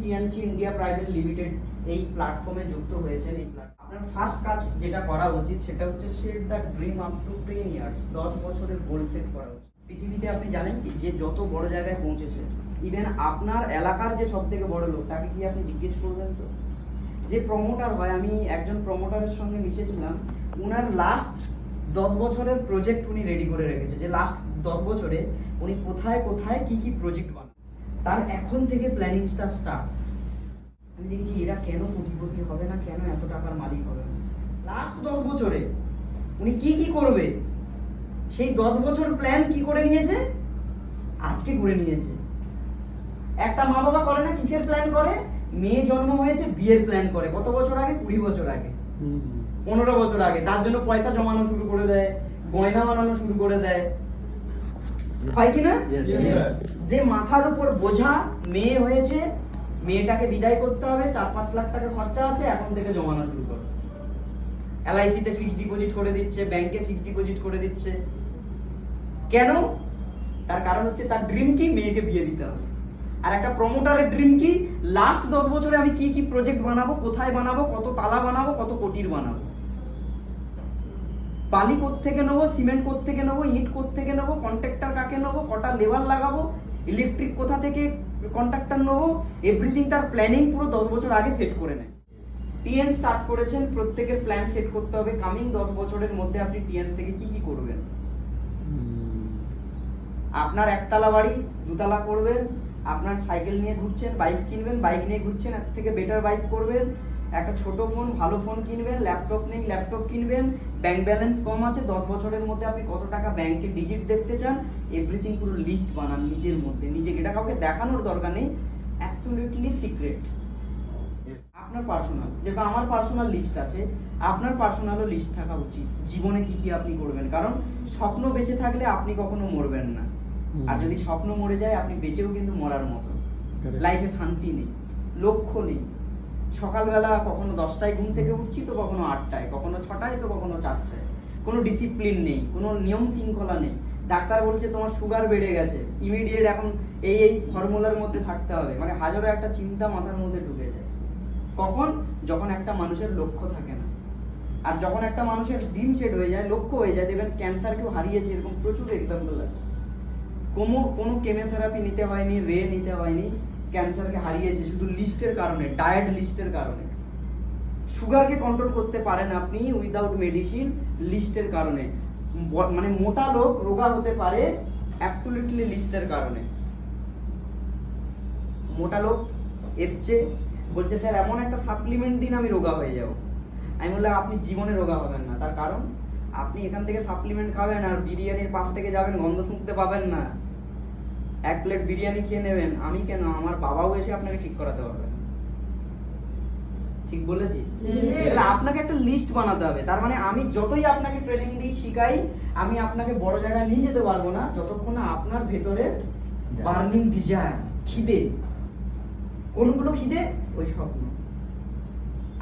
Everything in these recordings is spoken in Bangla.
টিএনসি ইন্ডিয়া প্রাইভেট লিমিটেড এই প্ল্যাটফর্মে যুক্ত হয়েছেন। এই আপনার ফার্স্ট কাজ যেটা করা উচিত সেটা হচ্ছে set the dream up to ten years দশ বছরের গোল সেট করা উচিত। পৃথিবীতে আপনি জানেন কি, যে যত বড় জায়গায় পৌঁছেছে ইভেন আপনার এলাকার যে সব থেকে বড় লোক, তাকে কি আপনি জিজ্ঞেস করবেন তো? যে প্রমোটার হয়, আমি একজন প্রমোটারের সঙ্গে মিশেছিলাম উনার লাস্ট দশ বছরের প্রজেক্ট উনি রেডি করে রেখেছে। যে লাস্ট দশ বছরে উনি কোথায় কোথায় কি কি প্রজেক্ট তার এখন থেকে প্ল্যানিংসটা স্টার্ট আমি দেখছি এরা কেন কোটিপতি হবে না কেন এত টাকার মালিক হবে না। লাস্ট দশ বছরে উনি কি কি করবে? সেই দশ বছর প্ল্যান কি করে নিয়েছে? আজকে করে নিয়েছে। একটা মা বাবা করে না কিসের প্ল্যান করে? মেয়ে জন্ম হয়েছে বিয়ের প্ল্যান করে। কত বছর আগে? কুড়ি বছর আগে। পনেরো বছর আগে। তার জন্য পয়সা জমানো শুরু করে দেয় গয়না বানানো শুরু করে দেয়। হয় কি না. যে মাথার উপর বোঝা মেয়ে হয়েছে, মেয়েটাকে বিদায় করতে হবে, চার পাঁচ লাখ টাকা খরচা আছে, এখন থেকে জমানো শুরু করো। এলআইসিতে ফিক্সড ডিপোজিট করে দিচ্ছে ব্যাংকে ফিক্সড ডিপোজিট করে দিচ্ছে। কেন? তার কারণ হচ্ছে তার ড্রিম কি? মেয়েকে বিয়ে দিতে হবে। আর একটা প্রমোটারের ড্রিম কি? লাস্ট দশ বছরে আমি কি কি প্রজেক্ট বানাবো, কোথায় বানাবো, কত তালা বানাবো, কত কোটির বানাবো? বালি থেকে নেব সিমেন্ট থেকে নেব, ইট থেকে নেব কন্ট্রাক্টর কাকে নেব, কটা লেবার লাগাবো ইলেকট্রিক কোথা থেকে কন্ট্রাক্টর নেব? এভরিথিং তার প্ল্যানিং পুরো দশ বছর আগে সেট করে নেয়। টিএন স্টার্ট করেছেন প্রত্যেকের প্ল্যান সেট করতে হবে। কামিং দশ বছরের মধ্যে আপনি টিএন থেকে কি কি করবেন? আপনার একতলা বাড়ি দুতলা করবেন। আপনার সাইকেল নিয়ে ঘুরছেন বাইক কিনবেন বাইক নিয়ে ঘুরছেন এর থেকে বেটার বাইক করবেন। একটা ছোট ফোন ভালো ফোন কিনবেন ল্যাপটপ নেই ল্যাপটপ কিনবেন ব্যাংক ব্যালেন্স কম আছে দশ বছরের মধ্যে আপনি কত টাকা ব্যাংকে ডিজিট দেখতে চান এভরিথিং পুরো লিস্ট বানান নিজের মধ্যে। নিজেকে এটা কাউকে দেখানোর দরকার নেই অ্যাবসলিউটলি সিক্রেট আপনার পার্সোনাল যেটা আমার পার্সোনাল লিস্ট আছে আপনার পার্সোনালও লিস্ট থাকা উচিত। জীবনে কি কি আপনি করবেন? কারণ স্বপ্ন বেঁচে থাকলে আপনি কখনো মরবেন না। আর যদি স্বপ্ন মরে যায় আপনি বেঁচেও কিন্তু মরার মতো. লাইফে শান্তি নেই লক্ষ্য নেই। সকালবেলা কখনো দশটায় ঘুম থেকে উঠছি তো, কখনো আটটায়, কখনো ছটায় তো, কখনো চারটায়। কোনো ডিসিপ্লিন নেই, কোনো নিয়ম শৃঙ্খলা নেই। ডাক্তার বলছে তোমার সুগার বেড়ে গেছে ইমিডিয়েট এখন এই এই ফর্মুলার মধ্যে থাকতে হবে। মানে হাজারো একটা চিন্তা মাথার মধ্যে ঢুকে যায়। কখন? যখন একটা মানুষের লক্ষ্য থাকে না। আর যখন একটা মানুষের ডিম সেট হয়ে যায়, লক্ষ্য হয়ে যায়, দেখবেন ক্যান্সার কেউ হারিয়েছে, এরকম প্রচুর এক্সাম্পল আছে। কোনো কোনো কেমোথেরাপি নিতে হয়নি রে নিতে হয়নি ক্যান্সারকে হারিয়েছে শুধু লিস্টের কারণে, ডায়েট লিস্টের কারণে। সুগারকে কন্ট্রোল করতে পারেন আপনি উইদাউট মেডিসিন লিস্টের কারণে। মানে মোটা লোক, রোগা হতে পারে অ্যাবসলিউটলি লিস্টের কারণে। মোটা লোক এসছে, বলছে, স্যার, এমন একটা সাপ্লিমেন্ট দিন আমি রোগা হয়ে যাব। আমি বললাম, আপনি জীবনে রোগা হবেন না। তার কারণ, আপনি এখান থেকে সাপ্লিমেন্ট খাবেন আর বিরিয়ানির পাশ থেকে যাবেন, গন্ধ শুনতে পাবেন না। এক প্লেট বিরিয়ানি খেয়ে নেবেন আমি কেন? আমার বাবাও এসে আপনাকে ঠিক করাতে পারবে। ঠিক বলেছি? আপনাকে একটা লিস্ট বানাতে হবে। তার মানে আমি যতই আপনাকে ট্রেনিং দিই শিখাই আমি আপনাকে বড় জায়গায় নিয়ে যেতে পারব না যতক্ষণ না আপনার ভেতরে বার্নিং ডিজায়ার খিদে কোনগুলো খিদে? ওই স্বপ্ন।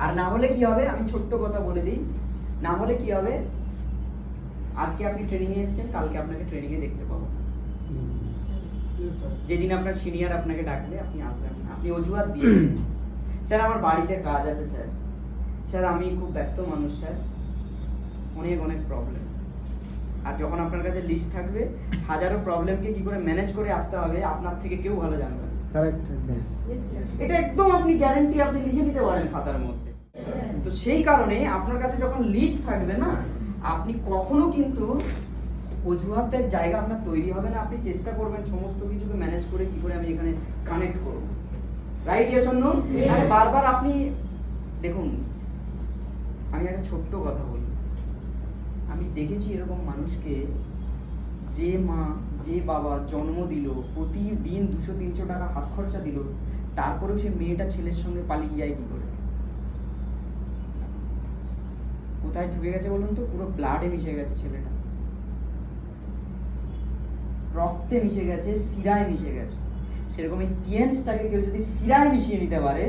আর না হলে কি হবে? আমি ছোট্ট কথা বলে দিই। না হলে কি হবে? আজকে আপনি ট্রেনিং এ এসেছেন কালকে আপনাকে ট্রেনিং এ দেখতে পাবো. যেদিন আপনার সিনিয়র আপনাকে ডাকবে আপনি আসবেন আপনি অজুহাত দিয়ে স্যার আমার বাড়িতে কাজ আছে স্যার। স্যার আমি খুব ব্যস্ত মানুষ স্যার। অনেক অনেক প্রবলেম আর যখন আপনার কাছে লিস্ট থাকবে হাজারো প্রবলেমকে কি করে ম্যানেজ করে আসতে হবে আপনার থেকে কেউ ভালো জানবে না। কারেক্ট. এটা একদম আপনি গ্যারান্টি আপনি লিখে নিতে পারেন খাতার মধ্যে। তো সেই কারণে আপনার কাছে যখন লিস্ট থাকবে না আপনি কখনো কিন্তু অজুহাতের জায়গা আপনার তৈরি হবে না, আপনি চেষ্টা করবেন সমস্ত কিছুকে ম্যানেজ করে কি করে আমি এখানে কানেক্ট করব। Right yes Yes. আরে বারবার আপনি, দেখুন, আমি একটা ছোট্ট কথা বলি। আমি দেখেছি এরকম মানুষকে, যে মা, যে বাবা জন্ম দিল, প্রতিদিন দুশো তিনশো টাকা হাত খরচা দিল, তারপরেও সে মেয়েটা ছেলের সঙ্গে পালিয়ে যায় কি করে? কোথায় ঢুকে গেছে বলুন তো? পুরো ব্লাডে মিশে গেছে ছেলেটা। রক্তে মিশে গেছে সিরায় মিশে গেছে। সেরকম এই টিএনসটাকে কেউ যদি সিরায় মিশিয়ে নিতে পারে,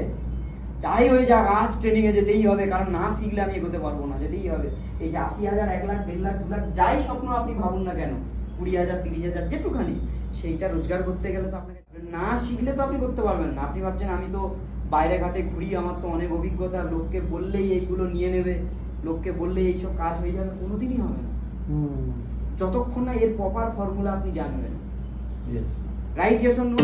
যাই হয়ে যাক, আজ ট্রেনিংয়ে যেতেই হবে, কারণ না শিখলে আমি এগোতে পারব না, যেতেই হবে। এই যে আশি হাজার, এক লাখ, দেড় লাখ, দু লাখ, যাই স্বপ্ন আপনি ভাবুন না কেন, কুড়ি হাজার, তিরিশ হাজার, যেটুখানি, সেইটা রোজগার করতে গেলে তো আপনাকে না শিখলে তো আপনি করতে পারবেন না। আপনি ভাবছেন, আমি তো বাইরে ঘাটে ঘুরি, আমার তো অনেক অভিজ্ঞতা, লোককে বললেই এইগুলো নিয়ে নেবে, লোককে বললেই এইসব কাজ হয়ে যাবে, কোনোদিনই হবে না। যতক্ষণ না এর প্রপার ফর্মুলা আপনি জানবেন। Right yes or no